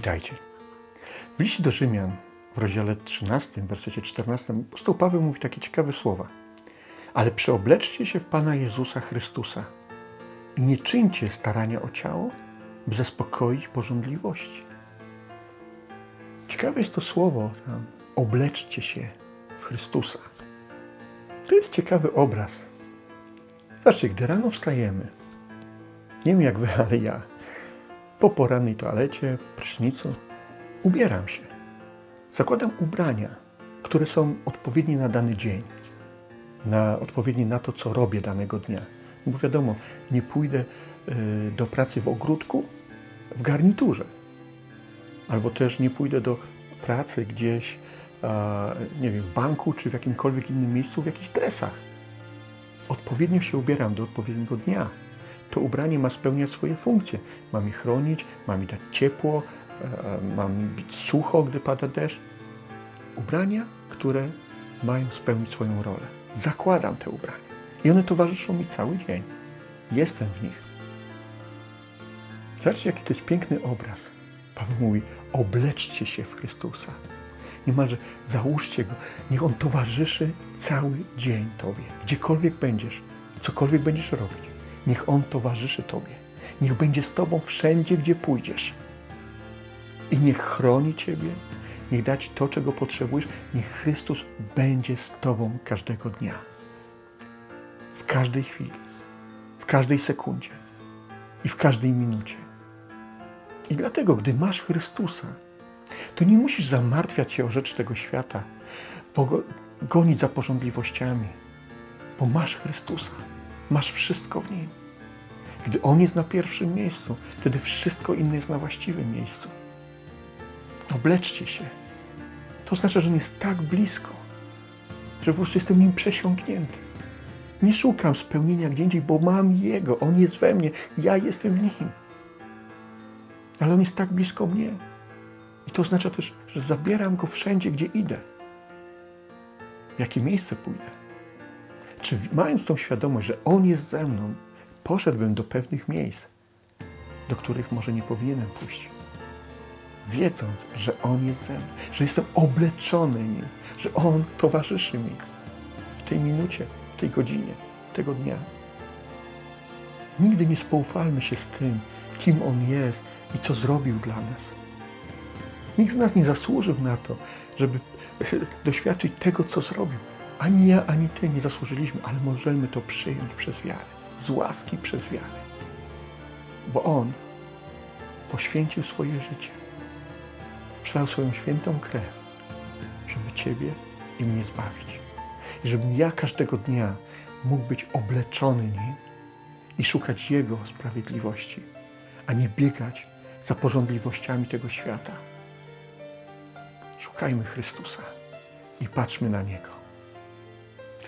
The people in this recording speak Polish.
Witajcie. W liście do Rzymian w rozdziale 13, w wersecie 14 apostoł Paweł mówi takie ciekawe słowa. Ale przeobleczcie się w Pana Jezusa Chrystusa i nie czyńcie starania o ciało, by zaspokoić pożądliwości. Ciekawe jest to słowo tam, obleczcie się w Chrystusa. To jest ciekawy obraz. Zobaczcie, gdy rano wstajemy, nie wiem jak wy, ale ja, po porannej toalecie, prysznicu, ubieram się. Zakładam ubrania, które są odpowiednie na dany dzień, na odpowiednie na to, co robię danego dnia. Bo wiadomo, nie pójdę y, do pracy w ogródku w garniturze, albo też nie pójdę do pracy gdzieś, nie wiem, w banku czy w jakimkolwiek innym miejscu w jakichś dresach. Odpowiednio się ubieram do odpowiedniego dnia. To ubranie ma spełniać swoje funkcje. Ma mi chronić, ma mi dać ciepło, e, ma mi być sucho, gdy pada deszcz. Ubrania, które mają spełnić swoją rolę. Zakładam te ubrania. I one towarzyszą mi cały dzień. Jestem w nich. Zobaczcie, jaki to jest piękny obraz. Paweł mówi, obleczcie się w Chrystusa. Niemalże załóżcie Go. Niech On towarzyszy cały dzień Tobie. Gdziekolwiek będziesz, cokolwiek będziesz robić. Niech On towarzyszy Tobie. Niech będzie z Tobą wszędzie, gdzie pójdziesz. I niech chroni Ciebie, niech da Ci to, czego potrzebujesz. Niech Chrystus będzie z Tobą każdego dnia. W każdej chwili, w każdej sekundzie i w każdej minucie. I dlatego, gdy masz Chrystusa, to nie musisz zamartwiać się o rzeczy tego świata, gonić za porządliwościami, bo masz Chrystusa, masz wszystko w Nim. Gdy On jest na pierwszym miejscu, wtedy wszystko inne jest na właściwym miejscu. Obleczcie się. To oznacza, że On jest tak blisko, że po prostu jestem nim przesiąknięty. Nie szukam spełnienia gdzie indziej, bo mam Jego. On jest we mnie, ja jestem w Nim. Ale On jest tak blisko mnie. I to oznacza też, że zabieram Go wszędzie, gdzie idę. W jakie miejsce pójdę. Czy w- mając tą świadomość, że On jest ze mną, poszedłbym do pewnych miejsc, do których może nie powinienem pójść. Wiedząc, że On jest ze mną, że jestem obleczony Nim, że On towarzyszy mi w tej minucie, w tej godzinie, tego dnia. Nigdy nie spoufalmy się z tym, kim On jest i co zrobił dla nas. Nikt z nas nie zasłużył na to, żeby doświadczyć tego, co zrobił. Ani ja, ani Ty nie zasłużyliśmy, ale możemy to przyjąć przez wiarę, z łaski przez wiarę. Bo On poświęcił swoje życie, przelał swoją świętą krew, żeby Ciebie i mnie zbawić. I żebym ja każdego dnia mógł być obleczony nim i szukać Jego sprawiedliwości, a nie biegać za porządliwościami tego świata. Szukajmy Chrystusa i patrzmy na Niego.